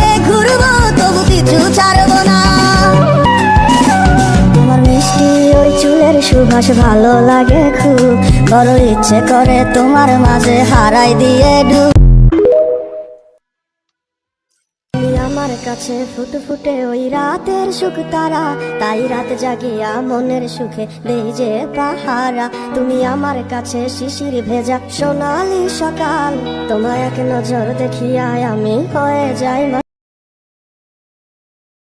হয়ে ঘুরবো তবু কিছু ছাড়বো না। তোমার মিষ্টি ওই চুলের সুবাস ভালো লাগে খুব। বড় ইচ্ছে করে তোমার মাঝে হারাই দিয়ে ডুব আমার কাছে ফুটে ফুটে ওই রাতের সুখ তারা। তাই রাত জাগিয়া মনের সুখে দেই যে পাহারা। তুমি আমার কাছে শিশির ভেজা সোনালি সকাল। তোমায় এক নজর দেখিয়া আমি হয়ে যাই